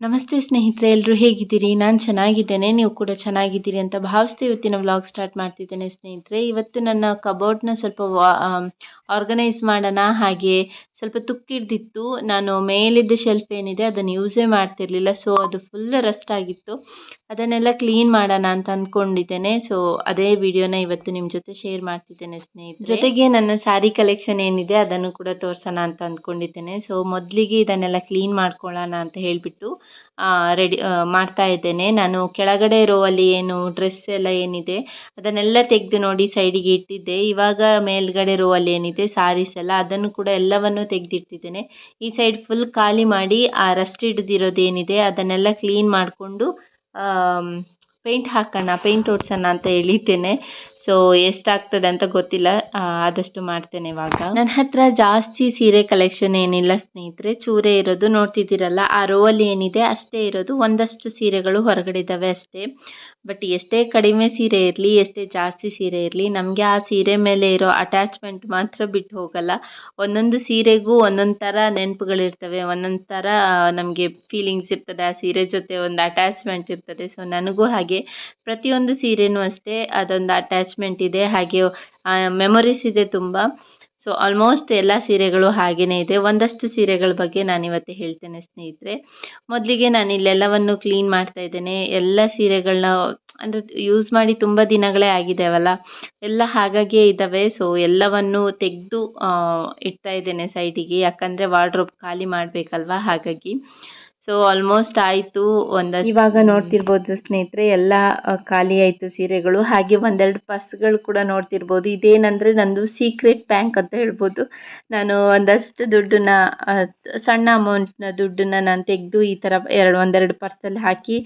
ನಮಸ್ತೆ ಸ್ನೇಹಿತರೆ ಎಲ್ಲರೂ ಹೇಗಿದ್ದೀರಿ? ನಾನು ಚೆನ್ನಾಗಿದ್ದೇನೆ, ನೀವು ಕೂಡ ಚೆನ್ನಾಗಿದ್ದೀರಿ ಅಂತ ಭಾವಿಸ್ತಾ ಇವತ್ತಿನ ವ್ಲಾಗ್ ಸ್ಟಾರ್ಟ್ ಮಾಡ್ತಿದ್ದೇನೆ ಸ್ನೇಹಿತರೆ. ಇವತ್ತು ನನ್ನ ಕಬೋರ್ಡ್ನ ಸ್ವಲ್ಪ ಆರ್ಗನೈಸ್ ಮಾಡೋಣ. ಹಾಗೆ ಸ್ವಲ್ಪ ತುಕ್ಕಿಡ್ದಿತ್ತು. ನಾನು ಮೇಲಿದ್ದ ಶೆಲ್ಫ್ ಏನಿದೆ ಅದನ್ನು ಯೂಸೇ ಮಾಡ್ತಿರ್ಲಿಲ್ಲ. ಸೊ ಅದು ಫುಲ್ ರಸ್ಟ್ ಆಗಿತ್ತು. ಅದನ್ನೆಲ್ಲ ಕ್ಲೀನ್ ಮಾಡೋಣ ಅಂತ ಅಂದ್ಕೊಂಡಿದ್ದೇನೆ ಸೊ ಅದೇ ವಿಡಿಯೋನ ಇವತ್ತು ನಿಮ್ಮ ಜೊತೆ ಶೇರ್ ಮಾಡ್ತಿದ್ದೇನೆ ಸ್ನೇಹಿತರೆ. ಜೊತೆಗೆ ನನ್ನ ಸ್ಯಾರಿ ಕಲೆಕ್ಷನ್ ಏನಿದೆ ಅದನ್ನು ಕೂಡ ತೋರಿಸೋಣ ಅಂತ ಅಂದ್ಕೊಂಡಿದ್ದೇನೆ ಸೊ ಮೊದಲಿಗೆ ಇದನ್ನೆಲ್ಲ ಕ್ಲೀನ್ ಮಾಡ್ಕೊಳ್ಳೋಣ ಅಂತ ಹೇಳಿಬಿಟ್ಟು ರೆಡಿ ಮಾಡ್ತಾ ಇದ್ದೇನೆ. ನಾನು ಕೆಳಗಡೆ ರೋ ಅಲ್ಲಿ ಏನು ಡ್ರೆಸ್ ಎಲ್ಲ ಏನಿದೆ, ಅದನ್ನೆಲ್ಲ ತೆಗೆದು ನೋಡಿ ಸೈಡಿಗೆ ಇಟ್ಟಿದ್ದೆ. ಇವಾಗ ಮೇಲ್ಗಡೆ ರೋವಲ್ಲಿ ಏನಿದೆ ಸಾರೀಸ್ ಎಲ್ಲ, ಅದನ್ನು ಕೂಡ ಎಲ್ಲವನ್ನು ತೆಗೆದಿಟ್ಟಿದ್ದೇನೆ. ಈ ಸೈಡ್ ಫುಲ್ ಖಾಲಿ ಮಾಡಿ, ಆ ರಸ್ಟ್ ಹಿಡಿದಿರೋದು ಏನಿದೆ, ಅದನ್ನೆಲ್ಲ ಕ್ಲೀನ್ ಮಾಡಿಕೊಂಡು ಪೇಂಟ್ ಹಾಕೋಣ ಪೇಂಟ್ ಹೊಡ್ಸೋಣ ಅಂತ ಹೇಳಿದ್ದೇನೆ. ಸೊ ಎಷ್ಟಾಗ್ತದೆ ಅಂತ ಗೊತ್ತಿಲ್ಲ. ಆದಷ್ಟು ಮಾಡ್ತೇನೆ ಇವಾಗ. ನನ್ನ ಹತ್ರ ಜಾಸ್ತಿ ಸೀರೆ ಕಲೆಕ್ಷನ್ ಏನಿಲ್ಲ ಸ್ನೇಹಿತರೆ. ಚೂರೇ ಇರೋದು ನೋಡ್ತಿದ್ದೀರಲ್ಲ, ಆ ರೋವಲ್ಲಿ ಏನಿದೆ ಅಷ್ಟೇ ಇರೋದು. ಒಂದಷ್ಟು ಸೀರೆಗಳು ಹೊರಗಡೆ ಇದ್ದಾವೆ ಅಷ್ಟೇ. ಬಟ್ ಎಷ್ಟೇ ಕಡಿಮೆ ಸೀರೆ ಇರಲಿ, ಎಷ್ಟೇ ಜಾಸ್ತಿ ಸೀರೆ ಇರಲಿ, ನಮಗೆ ಆ ಸೀರೆ ಮೇಲೆ ಇರೋ ಅಟ್ಯಾಚ್ಮೆಂಟ್ ಮಾತ್ರ ಬಿಟ್ಟು ಹೋಗಲ್ಲ. ಒಂದೊಂದು ಸೀರೆಗೂ ಒಂದೊಂದು ಥರ ನೆನಪುಗಳಿರ್ತವೆ ಒಂದೊಂದು ಥರ ನಮಗೆ ಫೀಲಿಂಗ್ಸ್ ಇರ್ತದೆ. ಆ ಸೀರೆ ಜೊತೆ ಒಂದು ಅಟ್ಯಾಚ್ಮೆಂಟ್ ಇರ್ತದೆ. ಸೊ ನನಗೂ ಹಾಗೆ. ಪ್ರತಿಯೊಂದು ಸೀರೆನೂ ಅಷ್ಟೇ. ಅದೊಂದು ಅಟ್ಯಾಚ್ಮೆಂಟ್ ಇದೆ, ಹಾಗೆ ಮೆಮೊರೀಸ್ ಇದೆ ತುಂಬ. ಸೊ ಆಲ್ಮೋಸ್ಟ್ ಎಲ್ಲ ಸೀರೆಗಳು ಹಾಗೆಯೇ ಇದೆ. ಒಂದಷ್ಟು ಸೀರೆಗಳ ಬಗ್ಗೆ ನಾನು ಇವತ್ತು ಹೇಳ್ತೇನೆ ಸ್ನೇಹಿತರೆ. ಮೊದಲಿಗೆ ನಾನು ಇಲ್ಲೆಲ್ಲವನ್ನು ಕ್ಲೀನ್ ಮಾಡ್ತಾ ಇದ್ದೇನೆ. ಎಲ್ಲ ಸೀರೆಗಳನ್ನ, ಅಂದರೆ ಯೂಸ್ ಮಾಡಿ ತುಂಬ ದಿನಗಳೇ ಆಗಿದ್ದಾವಲ್ಲ ಎಲ್ಲ ಹಾಗಾಗಿಯೇ ಇದ್ದಾವೆ. ಸೊ ಎಲ್ಲವನ್ನು ತೆಗೆದು ಇಡ್ತಾ ಇದ್ದೇನೆ ಸೈಡಿಗೆ ಯಾಕಂದರೆ ವಾರ್ಡ್ರೋಬ್ ಖಾಲಿ ಮಾಡಬೇಕಲ್ವಾ ಹಾಗಾಗಿ. ಸೊ ಆಲ್ಮೋಸ್ಟ್ ಆಯಿತು ಒಂದಷ್ಟು ಇವಾಗ ನೋಡ್ತಿರ್ಬೋದು ಸ್ನೇಹಿತರೆ ಎಲ್ಲ ಖಾಲಿ ಆಯ್ತು ಸೀರೆಗಳು. ಹಾಗೆ ಒಂದೆರಡು ಪರ್ಸ್ಗಳು ಕೂಡ ನೋಡ್ತಿರ್ಬೋದು. ಇದೇನಂದ್ರೆ ನಂದು ಸೀಕ್ರೆಟ್ ಬ್ಯಾಂಕ್ ಅಂತ ಹೇಳ್ಬೋದು. ನಾನು ಒಂದಷ್ಟು ದುಡ್ಡನ್ನ ಸಣ್ಣ ಅಮೌಂಟ್ನ ದುಡ್ಡನ್ನ ನಾನು ತೆಗೆದು ಈ ಥರ ಎರಡು ಒಂದೆರಡು ಪರ್ಸಲ್ಲಿ ಹಾಕಿ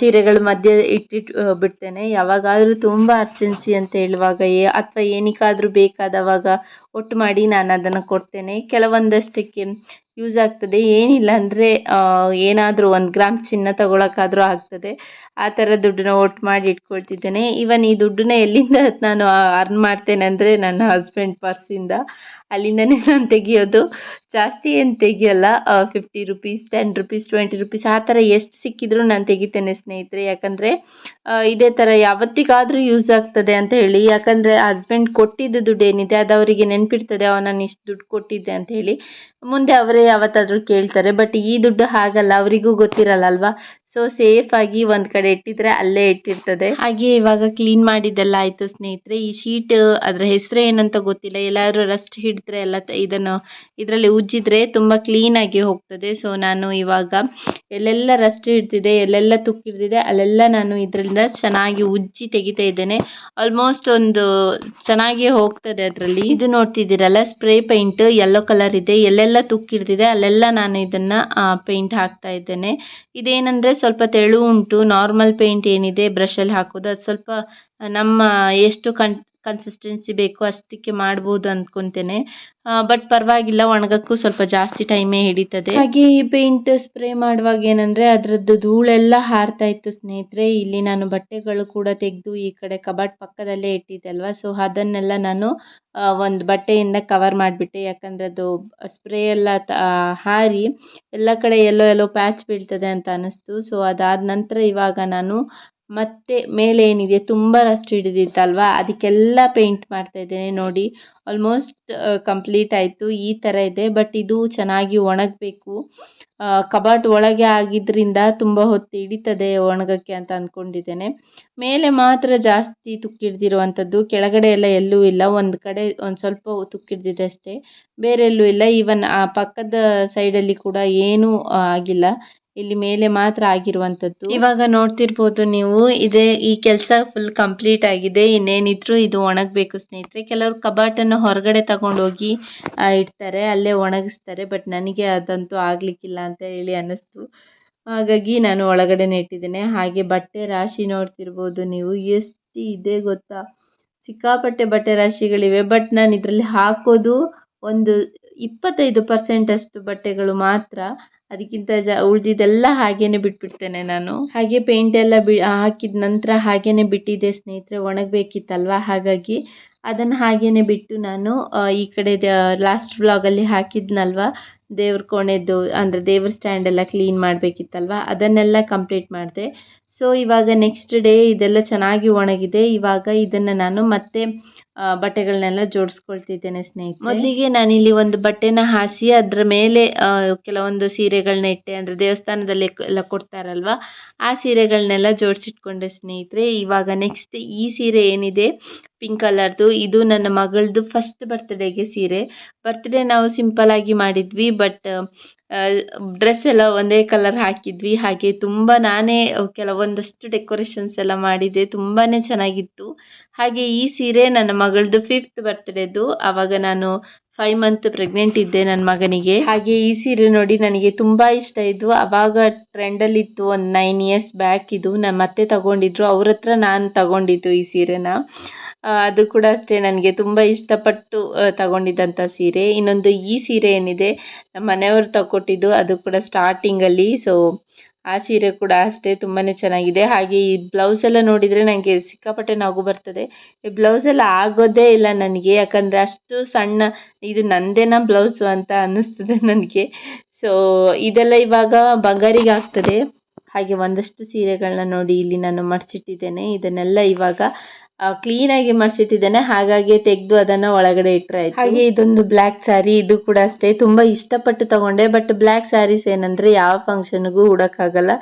ಸೀರೆಗಳು ಮಧ್ಯೆ ಇಟ್ಟಿಟ್ಟು ಬಿಡ್ತೇನೆ. ಯಾವಾಗಾದರೂ ತುಂಬ ಅರ್ಜೆನ್ಸಿ ಅಂತ ಹೇಳುವಾಗ ಏ ಅಥವಾ ಏನಕ್ಕಾದರೂ ಬೇಕಾದವಾಗ ಒಟ್ಟು ಮಾಡಿ ನಾನು ಅದನ್ನು ಕೊಡ್ತೇನೆ. ಕೆಲವೊಂದಷ್ಟಕ್ಕೆ ಯೂಸ್ ಆಗ್ತದೆ. ಏನಿಲ್ಲ ಅಂದರೆ ಏನಾದರೂ ಒಂದು ಗ್ರಾಮ್ ಚಿನ್ನ ತಗೊಳಕ್ಕಾದರೂ ಆಗ್ತದೆ. ಆ ಥರ ದುಡ್ಡನ್ನ ಒಟ್ಟು ಮಾಡಿ ಇಟ್ಕೊಳ್ತಿದ್ದೇನೆ. ಇವನ್ ಈ ದುಡ್ಡನ್ನ ಎಲ್ಲಿಂದ ನಾನು ಅರ್ನ್ ಮಾಡ್ತೇನೆ ಅಂದರೆ ನನ್ನ ಹಸ್ಬೆಂಡ್ ಪರ್ಸಿಂದ ಅಲ್ಲಿಂದನೇ ನಾನು ತೆಗಿಯೋದು. ಜಾಸ್ತಿ ಏನು ತೆಗಿಯಲ್ಲ fifty rupees ten rupees twenty rupees ಆ ಥರ ಎಷ್ಟು ಸಿಕ್ಕಿದರೂ ನಾನು ತೆಗಿತೇನೆ ಸ್ನೇಹಿತರೆ. ಯಾಕಂದರೆ ಇದೇ ಥರ ಯಾವತ್ತಿಗಾದರೂ ಯೂಸ್ ಆಗ್ತದೆ ಅಂತ ಹೇಳಿ. ಯಾಕಂದರೆ ಹಸ್ಬೆಂಡ್ ಕೊಟ್ಟಿದ್ದ ದುಡ್ಡು ಏನಿದೆ, ಅದು ಅವರಿಗೆ ನೆನಪಿರ್ತದೆ ಅವ ನಾನು ಇಷ್ಟು ದುಡ್ಡು ಕೊಟ್ಟಿದ್ದೆ ಅಂತ ಹೇಳಿ. ಮುಂದೆ ಅವರೇ ಯಾವತ್ತಾದರೂ ಕೇಳ್ತಾರೆ. ಬಟ್ ಈ ದುಡ್ಡು ಹಾಗಲ್ಲ, ಅವರಿಗೂ ಗೊತ್ತಿರಲ್ಲ ಅಲ್ವಾ? ಸೊ ಸೇಫಾಗಿ ಒಂದ್ ಕಡೆ ಇಟ್ಟಿದ್ರೆ ಅಲ್ಲೇ ಇಟ್ಟಿರ್ತದೆ. ಹಾಗೆ ಇವಾಗ ಕ್ಲೀನ್ ಮಾಡಿದ್ದೆಲ್ಲ ಆಯ್ತು ಸ್ನೇಹಿತರೆ. ಈ ಶೀಟ್ ಅದರ ಹೆಸರು ಏನಂತ ಗೊತ್ತಿಲ್ಲ. ಎಲ್ಲಾದ್ರೂ ರಸ್ಟ್ ಹಿಡಿದ್ರೆ ಎಲ್ಲ ಇದನ್ನು ಇದರಲ್ಲಿ ಉಜ್ಜಿದ್ರೆ ತುಂಬಾ ಕ್ಲೀನ್ ಆಗಿ ಹೋಗ್ತದೆ. ಸೊ ನಾನು ಇವಾಗ ಎಲ್ಲೆಲ್ಲ ರಸ್ಟ್ ಹಿಡ್ದಿದೆ ಎಲ್ಲೆಲ್ಲ ತುಕ್ಕಿಡ್ದಿದೆ ಅಲ್ಲೆಲ್ಲ ನಾನು ಇದರಿಂದ ಚೆನ್ನಾಗಿ ಉಜ್ಜಿ ತೆಗಿತಾ ಇದ್ದೇನೆ. ಆಲ್ಮೋಸ್ಟ್ ಒಂದು ಚೆನ್ನಾಗಿ ಹೋಗ್ತದೆ ಅದರಲ್ಲಿ. ಇದು ನೋಡ್ತಿದ್ದೀರಲ್ಲ ಸ್ಪ್ರೇ ಪೇಂಟ್ ಯೆಲ್ಲೋ ಕಲರ್ ಇದೆ. ಎಲ್ಲೆಲ್ಲ ತುಕ್ಕಿಡ್ದಿದೆ ಅಲ್ಲೆಲ್ಲ ನಾನು ಇದನ್ನ ಪೇಂಟ್ ಹಾಕ್ತಾ ಇದ್ದೇನೆ. ಇದೇನಂದರೆ ಸ್ವಲ್ಪ ತೆಳು ಉಂಟು ನಾರ್ಮಲ್ ಪೇಂಟ್ ಏನಿದೆ ಬ್ರಷಲ್ಲಿ ಹಾಕೋದು ಅದು ಸ್ವಲ್ಪ ನಮ್ಮ ಎಷ್ಟು ಕನ್ ಕನ್ಸಿಸ್ಟೆನ್ಸಿ ಬೇಕು, ಅಷ್ಟಕ್ಕೆ ಮಾಡ್ಬೋದು ಅಂದ್ಕೊತೇನೆ ಬಟ್ ಪರವಾಗಿಲ್ಲ, ಒಣಗಕ್ಕೂ ಸ್ವಲ್ಪ ಜಾಸ್ತಿ ಟೈಮೇ ಹಿಡಿತದೆ. ಹಾಗೆ ಈ ಪೇಂಟ್ ಸ್ಪ್ರೇ ಮಾಡುವಾಗ ಏನಂದ್ರೆ, ಅದರದ್ದು ಧೂಳೆಲ್ಲ ಹಾರ್ತಾ ಇತ್ತು ಸ್ನೇಹಿತರೆ. ಇಲ್ಲಿ ನಾನು ಬಟ್ಟೆಗಳು ಕೂಡ ತೆಗೆದು ಈ ಕಡೆ ಕಬಾಟ್ ಪಕ್ಕದಲ್ಲೇ ಇಟ್ಟಿದ್ದೆ ಅಲ್ವಾ ಸೊ ಅದನ್ನೆಲ್ಲ ನಾನು ಒಂದು ಬಟ್ಟೆಯಿಂದ ಕವರ್ ಮಾಡಿಬಿಟ್ಟೆ. ಯಾಕಂದ್ರೆ ಅದು ಸ್ಪ್ರೇ ಎಲ್ಲ ಹಾರಿ, ಎಲ್ಲ ಕಡೆ ಎಲ್ಲೋ ಎಲ್ಲೋ ಪ್ಯಾಚ್ ಬೀಳ್ತದೆ ಅಂತ ಅನ್ನಿಸ್ತು ಸೊ ಅದಾದ ನಂತರ ಇವಾಗ ನಾನು ಮತ್ತೆ ಮೇಲೆ ಏನಿದೆ? ತುಂಬ ರಸ್ಟ್ ಹಿಡಿದಿತ್ತಲ್ವಾ? ಅದಕ್ಕೆಲ್ಲ ಪೇಂಟ್ ಮಾಡ್ತಾ ಇದ್ದೇನೆ ನೋಡಿ. ಆಲ್ಮೋಸ್ಟ್ ಕಂಪ್ಲೀಟ್ ಆಯಿತು. ಈ ಥರ ಇದೆ. ಬಟ್ ಇದು ಚೆನ್ನಾಗಿ ಒಣಗಬೇಕು. ಕಬಾಟ್ ಒಳಗೆ ಆಗಿದ್ದರಿಂದ ತುಂಬ ಹೊತ್ತು ಹಿಡಿತದೆ ಒಣಗಕ್ಕೆ ಅಂತ ಅಂದ್ಕೊಂಡಿದ್ದೇನೆ ಮೇಲೆ ಮಾತ್ರ ಜಾಸ್ತಿ ತುಕ್ಕಿಡ್ದಿರುವಂಥದ್ದು. ಕೆಳಗಡೆ ಎಲ್ಲ ಎಲ್ಲೂ ಇಲ್ಲ. ಒಂದು ಕಡೆ ಒಂದು ಸ್ವಲ್ಪ ತುಕ್ಕಿಡ್ದಿದೆ ಅಷ್ಟೇ. ಬೇರೆ ಎಲ್ಲೂ ಇಲ್ಲ. ಈವನ್ ಆ ಪಕ್ಕದ ಸೈಡಲ್ಲಿ ಕೂಡ ಏನೂ ಆಗಿಲ್ಲ. ಇಲ್ಲಿ ಮೇಲೆ ಮಾತ್ರ ಆಗಿರುವಂಥದ್ದು. ಇವಾಗ ನೋಡ್ತಿರ್ಬೋದು ನೀವು, ಇದೇ ಈ ಕೆಲಸ ಫುಲ್ ಕಂಪ್ಲೀಟ್ ಆಗಿದೆ. ಇನ್ನೇನಿದ್ರು ಇದು ಒಣಗಬೇಕು ಸ್ನೇಹಿತರೆ. ಕೆಲವರು ಕಬಾಟನ್ನು ಹೊರಗಡೆ ತಗೊಂಡೋಗಿ ಇಡ್ತಾರೆ, ಅಲ್ಲೇ ಒಣಗಿಸ್ತಾರೆ ಬಟ್ ನನಗೆ ಅದಂತೂ ಆಗಲಿಕ್ಕಿಲ್ಲ ಅಂತ ಹೇಳಿ ಅನ್ನಿಸ್ತು. ಹಾಗಾಗಿ ನಾನು ಒಳಗಡೆ ಇಟ್ಟಿದ್ದೇನೆ ಹಾಗೆ ಬಟ್ಟೆ ರಾಶಿ ನೋಡ್ತಿರ್ಬೋದು ನೀವು. ಎಷ್ಟು ಇದೆ ಗೊತ್ತಾ? ಸಿಕ್ಕಾಪಟ್ಟೆ ಬಟ್ಟೆ ರಾಶಿಗಳಿವೆ ಬಟ್ ನಾನು ಇದರಲ್ಲಿ ಹಾಕೋದು ಒಂದು ಇಪ್ಪತ್ತೈದು ಪರ್ಸೆಂಟ್ ಅಷ್ಟು ಬಟ್ಟೆಗಳು ಮಾತ್ರ. ಅದಕ್ಕಿಂತ ಜ, ಉಳಿದಿದ್ದೆಲ್ಲ ಹಾಗೇನೆ ಬಿಟ್ಬಿಡ್ತೇನೆ ನಾನು. ಹಾಗೆ ಪೇಂಟ್ ಎಲ್ಲ ಬಿ ಹಾಕಿದ ನಂತರ ಹಾಗೇನೆ ಬಿಟ್ಟಿದ್ದೆ ಸ್ನೇಹಿತರೆ, ಒಣಗಬೇಕಿತ್ತಲ್ವ? ಹಾಗಾಗಿ ಅದನ್ನು ಹಾಗೇ ಬಿಟ್ಟು ನಾನು ಈ ಕಡೆ ಲಾಸ್ಟ್ ವ್ಲಾಗಲ್ಲಿ ಹಾಕಿದ್ನಲ್ವ? ದೇವ್ರ ಕೋಣೆದು ಅಂದರೆ ದೇವ್ರ ಸ್ಟ್ಯಾಂಡ್ ಎಲ್ಲ ಕ್ಲೀನ್ ಮಾಡಬೇಕಿತ್ತಲ್ವ? ಅದನ್ನೆಲ್ಲ ಕಂಪ್ಲೀಟ್ ಮಾಡಿದೆ. ಸೊ ಇವಾಗ ನೆಕ್ಸ್ಟ್ ಡೇ ಇದೆಲ್ಲ ಚೆನ್ನಾಗಿ ಒಣಗಿದೆ. ಇವಾಗ ಇದನ್ನು ನಾನು ಮತ್ತೆ ಬಟ್ಟೆಗಳನ್ನೆಲ್ಲ ಜೋಡಿಸ್ಕೊಳ್ತಿದ್ದೇನೆ ಸ್ನೇಹಿತರೆ. ಮೊದಲಿಗೆ ನಾನಿಲ್ಲಿ ಒಂದು ಬಟ್ಟೆನ ಹಾಸಿ, ಅದರ ಮೇಲೆ ಕೆಲವೊಂದು ಸೀರೆಗಳನ್ನ ಇಟ್ಟೆ. ಅಂದರೆ ದೇವಸ್ಥಾನದಲ್ಲಿ ಎಲ್ಲ ಕೊಡ್ತಾರಲ್ವ? ಆ ಸೀರೆಗಳನ್ನೆಲ್ಲ ಜೋಡಿಸಿಟ್ಕೊಂಡೆ ಸ್ನೇಹಿತರೆ. ಇವಾಗ ನೆಕ್ಸ್ಟ್ ಈ ಸೀರೆ ಏನಿದೆ? ಪಿಂಕ್ ಕಲರ್ದು ಇದು ನನ್ನ ಮಗಳದು ಫಸ್ಟ್ ಬರ್ತ್ಡೇಗೆ ಸೀರೆ. ಬರ್ತ್ಡೇ ನಾವು ಸಿಂಪಲ್ ಆಗಿ ಮಾಡಿದ್ವಿ ಬಟ್ ಡ್ರೆಸ್ ಎಲ್ಲ ಒಂದೇ ಕಲರ್ ಹಾಕಿದ್ವಿ. ಹಾಗೆ ತುಂಬ ನಾನೇ ಕೆಲವೊಂದಷ್ಟು ಡೆಕೋರೇಷನ್ಸ್ ಎಲ್ಲ ಮಾಡಿದ್ದೆ ತುಂಬಾ ಚೆನ್ನಾಗಿತ್ತು. ಹಾಗೆ ಈ ಸೀರೆ ನನ್ನ ಮಗಳದು ಫಿಫ್ತ್ ಬರ್ತ್ಡೇದು ಆವಾಗ ನಾನು ಫೈವ್ ಮಂತ್ ಪ್ರೆಗ್ನೆಂಟ್ ಇದ್ದೆ ನನ್ನ ಮಗನಿಗೆ. ಹಾಗೆ ಈ ಸೀರೆ ನೋಡಿ ನನಗೆ ತುಂಬ ಇಷ್ಟ ಇದು ಅವಾಗ ಟ್ರೆಂಡಲ್ಲಿತ್ತು ಒಂದು ನೈನ್ ಇಯರ್ಸ್ ಬ್ಯಾಕ್ ಇದು. ನಮ್ಮ ಮತ್ತೆ ತಗೊಂಡಿದ್ರು. ಅವ್ರ ಹತ್ರ ನಾನು ತಗೊಂಡಿದ್ದು ಈ ಸೀರೆನ. ಅದು ಕೂಡ ಅಷ್ಟೇ ನನಗೆ ತುಂಬ ಇಷ್ಟಪಟ್ಟು ತಗೊಂಡಿದ್ದಂಥ ಸೀರೆ. ಇನ್ನೊಂದು ಈ ಸೀರೆ ಏನಿದೆ ನಮ್ಮ ಮನೆಯವರು ತಗೊಟ್ಟಿದ್ದು ಅದು ಕೂಡ ಸ್ಟಾರ್ಟಿಂಗಲ್ಲಿ ಸೊ ಆ ಸೀರೆ ಕೂಡ ಅಷ್ಟೇ ತುಂಬಾ ಚೆನ್ನಾಗಿದೆ. ಹಾಗೆ ಈ ಬ್ಲೌಸ್ ಎಲ್ಲ ನೋಡಿದರೆ ನನಗೆ ಸಿಕ್ಕಾಪಟ್ಟೆ ನಗು ಬರ್ತದೆ. ಈ ಬ್ಲೌಸ್ ಎಲ್ಲ ಆಗೋದೇ ಇಲ್ಲ ನನಗೆ, ಯಾಕಂದರೆ ಅಷ್ಟು ಸಣ್ಣ, ಇದು ನಂದೇನಾ ಬ್ಲೌಸು ಅಂತ ಅನ್ನಿಸ್ತದೆ ನನಗೆ. ಸೊ ಇದೆಲ್ಲ ಇವಾಗ ಬಂಗಾರಿಗೆ ಆಗ್ತದೆ. ಹಾಗೆ ಒಂದಷ್ಟು ಸೀರೆಗಳನ್ನ ನೋಡಿ ಇಲ್ಲಿ ನಾನು ಮಡಚಿಟ್ಟಿದ್ದೇನೆ. ಇದನ್ನೆಲ್ಲ ಇವಾಗ ಕ್ಲೀನಾಗಿ ಮಡಚಿಟ್ಟಿದ್ದೇನೆ ಹಾಗಾಗಿ ತೆಗೆದು ಅದನ್ನ ಒಳಗಡೆ ಇಟ್ಟರೆ ಆಯ್ತು. ಹಾಗೆ ಇದೊಂದು ಬ್ಲ್ಯಾಕ್ ಸ್ಯಾರಿ ಇದು ಕೂಡ ಅಷ್ಟೇ. ತುಂಬ ಇಷ್ಟಪಟ್ಟು ತಗೊಂಡೆ. ಬಟ್ ಬ್ಲ್ಯಾಕ್ ಸ್ಯಾರೀಸ್ ಏನಂದ್ರೆ ಯಾವ ಫಂಕ್ಷನ್ಗೂ ಉಡೋಕ್ಕಾಗಲ್ಲ.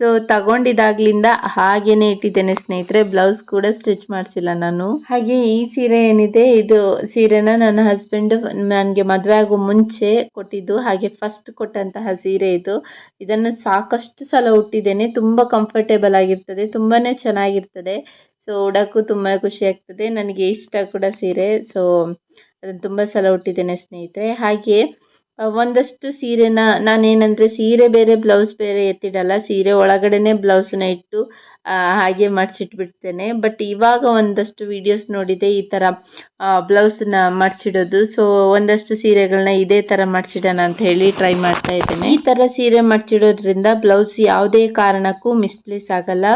ಸೊ ತಗೊಂಡಿದಾಗ್ಲಿಂದ ಹಾಗೇನೆ ಇಟ್ಟಿದ್ದೇನೆ ಸ್ನೇಹಿತರೆ. ಬ್ಲೌಸ್ ಕೂಡ ಸ್ಟಿಚ್ ಮಾಡಿಸಿಲ್ಲ ನಾನು. ಹಾಗೆ ಈ ಸೀರೆ ಏನಿದೆ, ಇದು ಸೀರೆನ ನನ್ನ ಹಸ್ಬೆಂಡ್ ನನಗೆ ಮದುವೆ ಆಗೋ ಮುಂಚೆ ಕೊಟ್ಟಿದ್ದು. ಹಾಗೆ ಫಸ್ಟ್ ಕೊಟ್ಟಂತಹ ಸೀರೆ ಇದು. ಇದನ್ನು ಸಾಕಷ್ಟು ಸಲ ಉಟ್ಟಿದ್ದೇನೆ. ತುಂಬ ಕಂಫರ್ಟೇಬಲ್ ಆಗಿರ್ತದೆ. ತುಂಬಾ ಚೆನ್ನಾಗಿರ್ತದೆ. ಸೊ ಉಡೋಕ್ಕೂ ತುಂಬ ಖುಷಿ ಆಗ್ತದೆ. ನನಗೆ ಇಷ್ಟ ಕೂಡ ಸೀರೆ. ಸೊ ಅದನ್ನು ತುಂಬ ಸಲ ಉಟ್ಟಿದ್ದೇನೆ ಸ್ನೇಹಿತರೆ. ಹಾಗೆ ಒಂದಷ್ಟು ಸೀರೆನ, ನಾನೇನಂದರೆ ಸೀರೆ ಬೇರೆ, ಬ್ಲೌಸ್ ಬೇರೆ ಎತ್ತಿಡಲ್ಲ. ಸೀರೆ ಒಳಗಡೆನೇ ಬ್ಲೌಸನ್ನ ಇಟ್ಟು ಹಾಗೆ ಮಡಿಸಿಟ್ಬಿಡ್ತೇನೆ. ಬಟ್ ಇವಾಗ ಒಂದಷ್ಟು ವಿಡಿಯೋಸ್ ನೋಡಿದೆ, ಈ ಥರ ಬ್ಲೌಸನ್ನ ಮಡಿಸಿಡೋದು. ಸೊ, ಒಂದಷ್ಟು ಸೀರೆಗಳನ್ನ ಇದೇ ಥರ ಮಡಿಸಿಡೋಣ ಅಂತ ಹೇಳಿ ಟ್ರೈ ಮಾಡ್ತಾ ಇದ್ದೇನೆ. ಈ ಥರ ಸೀರೆ ಮಡಿಸಿಡೋದ್ರಿಂದ ಬ್ಲೌಸ್ ಯಾವುದೇ ಕಾರಣಕ್ಕೂ ಮಿಸ್ಪ್ಲೇಸ್ ಆಗಲ್ಲ.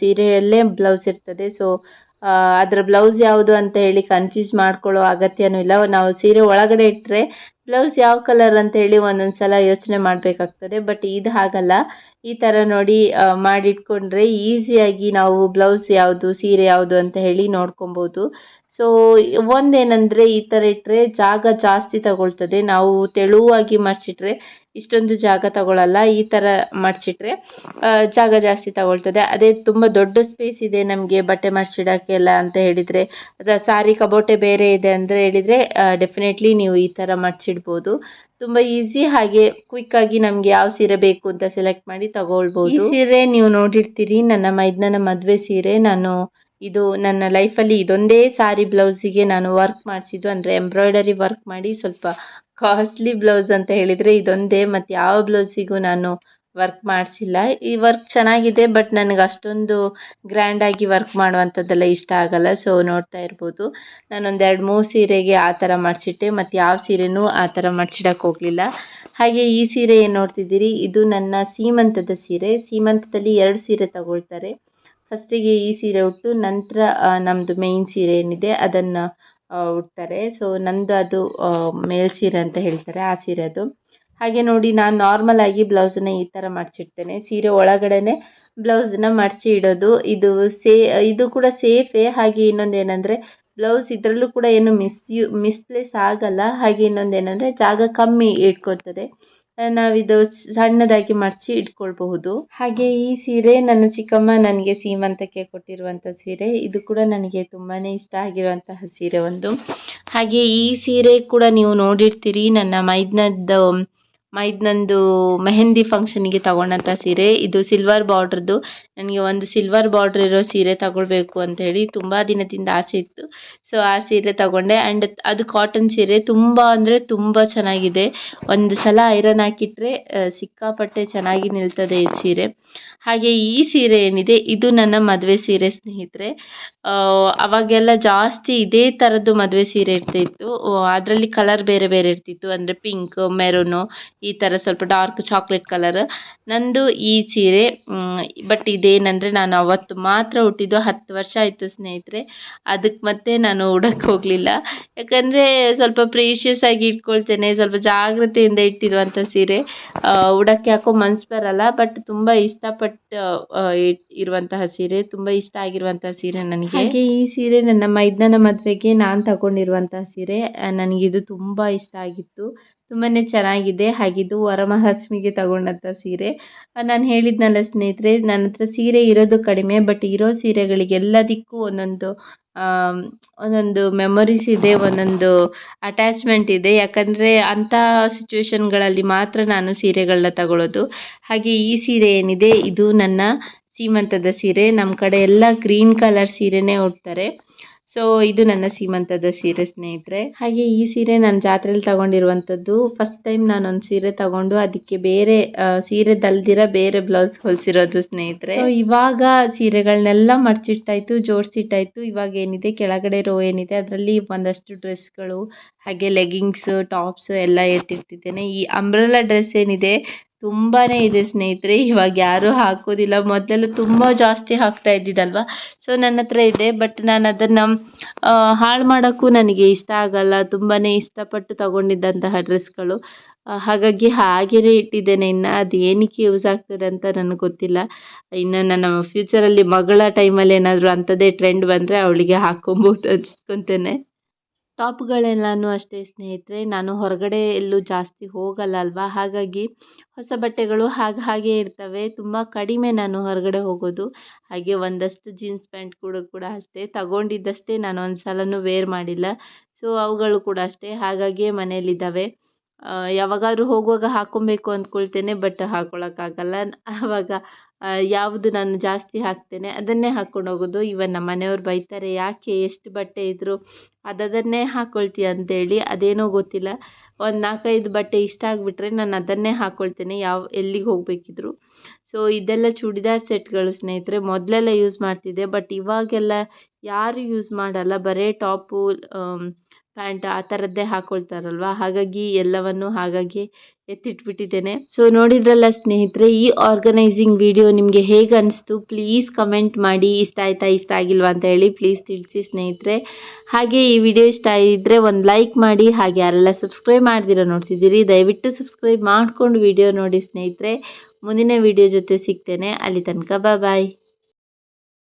ಸೀರೆಯಲ್ಲೇ ಬ್ಲೌಸ್ ಇರ್ತದೆ. ಸೊ ಅದರ ಬ್ಲೌಸ್ ಯಾವುದು ಅಂತ ಹೇಳಿ ಕನ್ಫ್ಯೂಸ್ ಮಾಡ್ಕೊಳ್ಳೋ ಅಗತ್ಯನೂ ಇಲ್ಲ. ನಾವು ಸೀರೆ ಒಳಗಡೆ ಇಟ್ಟರೆ ಬ್ಲೌಸ್ ಯಾವ ಕಲರ್ ಅಂತ ಹೇಳಿ ಒಂದೊಂದು ಸಲ ಯೋಚನೆ ಮಾಡಬೇಕಾಗ್ತದೆ, ಬಟ್ ಇದು ಹಾಗಲ್ಲ. ಈ ಥರ ನೋಡಿ ಮಾಡಿಟ್ಕೊಂಡ್ರೆ ಈಸಿಯಾಗಿ ನಾವು ಬ್ಲೌಸ್ ಯಾವುದು, ಸೀರೆ ಯಾವುದು ಅಂತ ಹೇಳಿ ನೋಡ್ಕೊಬೋದು. ಸೊ ಒಂದೇನೆಂದರೆ ಈ ಥರ ಇಟ್ಟರೆ ಜಾಗ ಜಾಸ್ತಿ ತಗೊಳ್ತದೆ. ನಾವು ತೆಳುವಾಗಿ ಮಡಿಸಿಟ್ರೆ ಇಷ್ಟೊಂದು ಜಾಗ ತಗೊಳ್ಳಲ್ಲ ಈ ಥರ ಮಡಿಸಿಟ್ರೆ ಜಾಗ ಜಾಸ್ತಿ ತಗೊಳ್ತದೆ. ಅದೇ ತುಂಬ ದೊಡ್ಡ ಸ್ಪೇಸ್ ಇದೆ ನಮಗೆ ಬಟ್ಟೆ ಮಡಿಸಿಡೋಕ್ಕೆಲ್ಲ ಅಂತ ಹೇಳಿದರೆ, ಅದು ಸಾರಿ ಕಬೋಟೆ ಬೇರೆ ಇದೆ ಅಂದರೆ ಹೇಳಿದರೆ ಡೆಫಿನೆಟ್ಲಿ ನೀವು ಈ ಥರ ಮಡಿಸಿಡ್ಬೋದು ತುಂಬ ಈಸಿ ಹಾಗೆ ಕ್ವಿಕ್ಕಾಗಿ ನಮಗೆ ಯಾವ ಸೀರೆ ಬೇಕು ಅಂತ ಸೆಲೆಕ್ಟ್ ಮಾಡಿ ತಗೊಳ್ಬೋದು. ಸೀರೆ ನೀವು ನೋಡಿರ್ತೀರಿ, ನನ್ನ ಮೈದ್ನನ ಮದುವೆ ಸೀರೆ. ನಾನು ಇದು ನನ್ನ ಲೈಫಲ್ಲಿ ಇದೊಂದೇ ಸಾರಿ ಬ್ಲೌಸಿಗೆ ನಾನು ವರ್ಕ್ ಮಾಡಿಸಿದ್ದು. ಅಂದರೆ ಎಂಬ್ರಾಯ್ಡರಿ ವರ್ಕ್ ಮಾಡಿ ಸ್ವಲ್ಪ ಕಾಸ್ಟ್ಲಿ ಬ್ಲೌಸ್ ಅಂತ ಹೇಳಿದರೆ ಇದೊಂದೇ, ಮತ್ತು ಯಾವ ಬ್ಲೌಸಿಗೂ ನಾನು ವರ್ಕ್ ಮಾಡಿಸಿಲ್ಲ. ಈ ವರ್ಕ್ ಚೆನ್ನಾಗಿದೆ, ಬಟ್ ನನಗೆ ಅಷ್ಟೊಂದು ಗ್ರ್ಯಾಂಡಾಗಿ ವರ್ಕ್ ಮಾಡುವಂಥದ್ದೆಲ್ಲ ಇಷ್ಟ ಆಗಲ್ಲ. ಸೊ ನೋಡ್ತಾ ಇರ್ಬೋದು. ನಾನೊಂದು ಎರಡು ಮೂರು ಸೀರೆಗೆ ಆ ಥರ ಮಾಡಿಸಿಟ್ಟೆ, ಮತ್ತು ಯಾವ ಸೀರೆನೂ ಆ ಥರ ಮಾಡಿಸಿಡಕ್ಕೆ ಹೋಗಲಿಲ್ಲ. ಹಾಗೆ ಈ ಸೀರೆ ಏನು ನೋಡ್ತಿದ್ದೀರಿ? ಇದು ನನ್ನ ಸೀಮಂತದ ಸೀರೆ. ಸೀಮಂತದಲ್ಲಿ ಎರಡು ಸೀರೆ ತಗೊಳ್ತಾರೆ. ಫಸ್ಟಿಗೆ ಈ ಸೀರೆ ಉಟ್ಟು ನಂತರ ನಮ್ಮದು ಮೇಯ್ನ್ ಸೀರೆ ಏನಿದೆ ಅದನ್ನು ಉಡ್ತಾರೆ. ಸೊ ನಂದು ಅದು ಮೇಲ್ ಸೀರೆ ಅಂತ ಹೇಳ್ತಾರೆ, ಆ ಸೀರೆ ಅದು. ಹಾಗೆ ನೋಡಿ, ನಾನು ನಾರ್ಮಲ್ ಆಗಿ ಬ್ಲೌಸನ್ನ ಈ ಥರ ಮಡಿಚಿಡ್ತೇನೆ ಸೀರೆ ಒಳಗಡೆನೆ ಬ್ಲೌಸನ್ನ ಮಡಚಿ ಇಡೋದು. ಇದು ಸೇ, ಇದು ಕೂಡ ಸೇಫೇ. ಹಾಗೆ ಇನ್ನೊಂದು ಏನಂದರೆ ಬ್ಲೌಸ್ ಇದರಲ್ಲೂ ಕೂಡ ಏನು ಮಿಸ್ ಯು, ಮಿಸ್ಪ್ಲೇಸ್ ಆಗಲ್ಲ. ಹಾಗೆ ಇನ್ನೊಂದು ಏನಂದರೆ ಜಾಗ ಕಮ್ಮಿ ಇಟ್ಕೊಳ್ತದೆ. ನಾವಿದು ಸಣ್ಣದಾಗಿ ಮಡಚಿ ಇಟ್ಕೊಳ್ಬಹುದು. ಹಾಗೆ ಈ ಸೀರೆ ನನ್ನ ಚಿಕ್ಕಮ್ಮ ನನಗೆ ಸೀಮಂತಕ್ಕೆ ಕೊಟ್ಟಿರುವಂಥ ಸೀರೆ. ಇದು ಕೂಡ ನನಗೆ ತುಂಬಾ ಇಷ್ಟ ಆಗಿರುವಂತಹ ಸೀರೆ ಒಂದು. ಹಾಗೆ ಈ ಸೀರೆ ಕೂಡ ನೀವು ನೋಡಿರ್ತೀರಿ, ನನ್ನ ಮೈದ್ನದ್ದು, ಮೈದ್ನಂದು ಮೆಹಂದಿ ಫಂಕ್ಷನಿಗೆ ತಗೊಂಡಂಥ ಸೀರೆ. ಇದು ಸಿಲ್ವರ್ ಬಾರ್ಡ್ರದ್ದು ನನಗೆ ಒಂದು ಸಿಲ್ವರ್ ಬಾರ್ಡ್ರ್ ಇರೋ ಸೀರೆ ತಗೊಳ್ಬೇಕು ಅಂತ ಹೇಳಿ ತುಂಬ ದಿನದಿಂದ ಆಸೆ ಇತ್ತು. ಸೊ ಆ ಸೀರೆ ತಗೊಂಡೆ. ಆ್ಯಂಡ್ ಅದು ಕಾಟನ್ ಸೀರೆ ತುಂಬ ಅಂದರೆ ತುಂಬ ಚೆನ್ನಾಗಿದೆ. ಒಂದು ಸಲ ಐರನ್ ಹಾಕಿಟ್ರೆ ಸಿಕ್ಕಾಪಟ್ಟೆ ಚೆನ್ನಾಗಿ ನಿಲ್ತದೆ ಈ ಸೀರೆ. ಹಾಗೆ ಈ ಸೀರೆ ಏನಿದೆ, ಇದು ನನ್ನ ಮದುವೆ ಸೀರೆ ಸ್ನೇಹಿತರೆ. ಅವಾಗೆಲ್ಲ ಜಾಸ್ತಿ ಇದೇ ಥರದ್ದು ಮದುವೆ ಸೀರೆ ಇರ್ತಿತ್ತು. ಅದರಲ್ಲಿ ಕಲರ್ ಬೇರೆ ಬೇರೆ ಇರ್ತಿತ್ತು. ಅಂದರೆ ಪಿಂಕ್ ಮೆರೂನು ಈ ಥರ ಸ್ವಲ್ಪ ಡಾರ್ಕ್ ಚಾಕ್ಲೇಟ್ ಕಲರ್ ನಂದು ಈ ಸೀರೆ ಬಟ್ ಇದೇನಂದರೆ ನಾನು ಅವತ್ತು ಮಾತ್ರ ಹುಟ್ಟಿದ್ದು ಹತ್ತು ವರ್ಷ ಆಯಿತು ಸ್ನೇಹಿತರೆ. ಅದಕ್ಕೆ ಮತ್ತೆ ನಾನು ಉಡಕ್ಕೆ ಹೋಗಲಿಲ್ಲ. ಯಾಕಂದರೆ ಸ್ವಲ್ಪ ಪ್ರೀಷಿಯಸ್ ಆಗಿ ಇಟ್ಕೊಳ್ತೇನೆ, ಸ್ವಲ್ಪ ಜಾಗ್ರತೆಯಿಂದ ಇಟ್ಟಿರುವಂಥ ಸೀರೆ. ಉಡಕ್ಕೆ ಯಾಕೋ ಮನ್ಸು ಬರಲ್ಲ ಬಟ್ ತುಂಬ ಇಷ್ಟಪಟ್ಟು ಇರುವಂತಹ ಸೀರೆ, ತುಂಬ ಇಷ್ಟ ಆಗಿರುವಂತಹ ಸೀರೆ ನನಗೆ. ಹಾಗೆ ಈ ಸೀರೆ ನನ್ನ ಮೈದಾನ ಮದುವೆಗೆ ನಾನು ತಗೊಂಡಿರುವಂತಹ ಸೀರೆ ನನ್ಗೆ ನನಗಿದು ತುಂಬ ಇಷ್ಟ ಆಗಿತ್ತು. ತುಂಬಾ ಚೆನ್ನಾಗಿದೆ ಹಾಗಿದ್ದು ವರಮಹಾಲಕ್ಷ್ಮಿಗೆ ತಗೊಂಡಂಥ ಸೀರೆ. ನಾನು ಹೇಳಿದ್ನಲ್ಲ ಸ್ನೇಹಿತರೆ ನನ್ನ ಹತ್ರ ಸೀರೆ ಇರೋದು ಕಡಿಮೆ ಬಟ್ ಇರೋ ಸೀರೆಗಳಿಗೆಲ್ಲದಕ್ಕೂ ಒಂದೊಂದು ಒಂದೊಂದು ಮೆಮೊರೀಸ್ ಇದೆ, ಒಂದೊಂದು ಅಟ್ಯಾಚ್ಮೆಂಟ್ ಇದೆ. ಯಾಕಂದರೆ ಅಂಥ ಸಿಚುವೇಶನ್ಗಳಲ್ಲಿ ಮಾತ್ರ ನಾನು ಸೀರೆಗಳನ್ನ ತಗೊಳ್ಳೋದು ಹಾಗೆ ಈ ಸೀರೆ ಏನಿದೆ, ಇದು ನನ್ನ ಸೀಮಂತದ ಸೀರೆ. ನಮ್ಮ ಕಡೆ ಎಲ್ಲ ಗ್ರೀನ್ ಕಲರ್ ಸೀರೆನೇ ಉಡ್ತಾರೆ. ಸೊ ಇದು ನನ್ನ ಸೀಮಂತದ ಸೀರೆ ಸ್ನೇಹಿತರೆ. ಹಾಗೆ ಈ ಸೀರೆ ನಾನು ಜಾತ್ರೆಯಲ್ಲಿ ತಗೊಂಡಿರುವಂಥದ್ದು. ಫಸ್ಟ್ ಟೈಮ್ ನಾನೊಂದು ಸೀರೆ ತಗೊಂಡು ಅದಕ್ಕೆ ಬೇರೆ ಸೀರೆ ಸೀರೆದಲ್ದಿರ ಬೇರೆ ಬ್ಲೌಸ್ ಹೊಲಿಸಿರೋದು ಸ್ನೇಹಿತರೆ. ಸೊ ಇವಾಗ ಸೀರೆಗಳನ್ನೆಲ್ಲ ಮಡ್ಚಿಟ್ಟಾಯ್ತು ಜೋಡಿಸಿಟ್ಟಾಯ್ತು. ಇವಾಗ ಏನಿದೆ? ಕೆಳಗಡೆ ರೋ ಏನಿದೆ? ಅದರಲ್ಲಿ ಒಂದಷ್ಟು ಡ್ರೆಸ್ಗಳು ಹಾಗೆ ಲೆಗಿಂಗ್ಸ್ ಟಾಪ್ಸ್ ಎಲ್ಲ ಎತ್ತಿಟ್ಟಿದ್ದೇನೆ. ಈ ಅಂಬ್ರೆಲಾ ಡ್ರೆಸ್ ಏನಿದೆ? ತುಂಬಾ ಇದೆ ಸ್ನೇಹಿತರೆ, ಇವಾಗ ಯಾರೂ ಹಾಕೋದಿಲ್ಲ. ಮೊದಲೆಲ್ಲ ತುಂಬ ಜಾಸ್ತಿ ಹಾಕ್ತಾ ಇದ್ದಿದ್ದಲ್ವಾ? ಸೊ ನನ್ನ ಹತ್ರ ಇದೆ ಬಟ್ ನಾನು ಅದನ್ನು ಹಾಳು ಮಾಡೋಕ್ಕೂ ನನಗೆ ಇಷ್ಟ ಆಗಲ್ಲ. ತುಂಬಾ ಇಷ್ಟಪಟ್ಟು ತಗೊಂಡಿದ್ದಂತಹ ಡ್ರೆಸ್ಗಳು. ಹಾಗಾಗಿ ಹಾಗೆಯೇ ಇಟ್ಟಿದ್ದೇನೆ. ಇನ್ನು ಅದು ಏನಕ್ಕೆ ಯೂಸ್ ಆಗ್ತದೆ ಅಂತ ನನಗೆ ಗೊತ್ತಿಲ್ಲ. ಇನ್ನು ನನ್ನ ಫ್ಯೂಚರಲ್ಲಿ ಮಗಳ ಟೈಮಲ್ಲಿ ಏನಾದರೂ ಅಂಥದ್ದೇ ಟ್ರೆಂಡ್ ಬಂದರೆ ಅವಳಿಗೆ ಹಾಕ್ಕೊಬೋದು ಅನ್ಸ್ಕೊತೇನೆ. ಟಾಪ್ಗಳೆಲ್ಲನೂ ಅಷ್ಟೇ ಸ್ನೇಹಿತರೆ ನಾನು ಹೊರಗಡೆ ಎಲ್ಲೂ ಜಾಸ್ತಿ ಹೋಗಲ್ಲ ಅಲ್ವಾ? ಹಾಗಾಗಿ ಹೊಸ ಬಟ್ಟೆಗಳು ಹಾಗೆ ಹಾಗೆ ಇರ್ತವೆ. ತುಂಬ ಕಡಿಮೆ ನಾನು ಹೊರಗಡೆ ಹೋಗೋದು. ಹಾಗೆ ಒಂದಷ್ಟು ಜೀನ್ಸ್ ಪ್ಯಾಂಟ್ ಕೂಡ ಕೂಡ ಅಷ್ಟೇ. ತಗೊಂಡಿದ್ದಷ್ಟೇ ನಾನು ಒಂದು ಸಲನೂ ವೇರ್ ಮಾಡಿಲ್ಲ. ಸೊ ಅವುಗಳು ಕೂಡ ಅಷ್ಟೇ. ಹಾಗಾಗಿಯೇ ಮನೆಯಲ್ಲಿದ್ದಾವೆ. ಆ, ಯಾವಾಗಾದ್ರೂ ಹೋಗುವಾಗ ಹಾಕ್ಕೊಬೇಕು ಅಂದ್ಕೊಳ್ತೇನೆ ಬಟ್ ಹಾಕ್ಕೊಳಕ್ಕಾಗಲ್ಲ. ಆವಾಗ ಯಾವುದು ನಾನು ಜಾಸ್ತಿ ಹಾಕ್ತೇನೆ ಅದನ್ನೇ ಹಾಕ್ಕೊಂಡು ಹೋಗೋದು. ಇವನ್ ನಮ್ಮ ಮನೆಯವ್ರು ಬೈತಾರೆ, ಯಾಕೆ ಎಷ್ಟು ಬಟ್ಟೆ ಇದ್ದರೂ ಅದನ್ನೇ ಹಾಕ್ಕೊಳ್ತೀಯ ಅಂತೇಳಿ ಅದೇನೋ ಗೊತ್ತಿಲ್ಲ. ಒಂದು ನಾಲ್ಕೈದು ಬಟ್ಟೆ ಇಷ್ಟ ಆಗಿಬಿಟ್ರೆ ನಾನು ಅದನ್ನೇ ಹಾಕ್ಕೊಳ್ತೇನೆ ಯಾವ, ಎಲ್ಲಿಗೆ ಹೋಗಬೇಕಿದ್ರು. ಸೊ ಇದೆಲ್ಲ ಚೂಡಿದಾರ್ ಸೆಟ್ಗಳು ಸ್ನೇಹಿತರೆ, ಮೊದಲೆಲ್ಲ ಯೂಸ್ ಮಾಡ್ತಿದ್ದೆ ಬಟ್ ಇವಾಗೆಲ್ಲ ಯಾರೂ ಯೂಸ್ ಮಾಡಲ್ಲ, ಬರೀ ಟಾಪು ಪ್ಯಾಂಟ್ ಆ ಥರದ್ದೇ ಹಾಕ್ಕೊಳ್ತಾರಲ್ವ ಹಾಗಾಗಿ ಎಲ್ಲವನ್ನು ಹಾಗಾಗಿ ಎತ್ತಿಟ್ಬಿಟ್ಟಿದ್ದೇನೆ. ಸೊ ನೋಡಿದ್ರಲ್ಲ ಸ್ನೇಹಿತರೆ, ಈ ಆರ್ಗನೈಸಿಂಗ್ ವಿಡಿಯೋ ನಿಮಗೆ ಹೇಗೆ ಅನಿಸ್ತು? ಪ್ಲೀಸ್ ಕಮೆಂಟ್ ಮಾಡಿ. ಇಷ್ಟ ಆಯ್ತಾ, ಇಷ್ಟ ಆಗಿಲ್ವಾ ಅಂತ ಹೇಳಿ ಪ್ಲೀಸ್ ತಿಳಿಸಿ ಸ್ನೇಹಿತರೆ. ಹಾಗೆ ಈ ವಿಡಿಯೋ ಇಷ್ಟ ಆಗಿದ್ದರೆ ಒಂದು ಲೈಕ್ ಮಾಡಿ. ಹಾಗೆ ಯಾರೆಲ್ಲ ಸಬ್ಸ್ಕ್ರೈಬ್ ಮಾಡ್ದಿರೋ ನೋಡ್ತಿದ್ದೀರಿ, ದಯವಿಟ್ಟು ಸಬ್ಸ್ಕ್ರೈಬ್ ಮಾಡಿಕೊಂಡು ವಿಡಿಯೋ ನೋಡಿ ಸ್ನೇಹಿತರೆ. ಮುಂದಿನ ವಿಡಿಯೋ ಜೊತೆ ಸಿಗ್ತೇನೆ. ಅಲ್ಲಿ ತನಕ ಬಾಯ್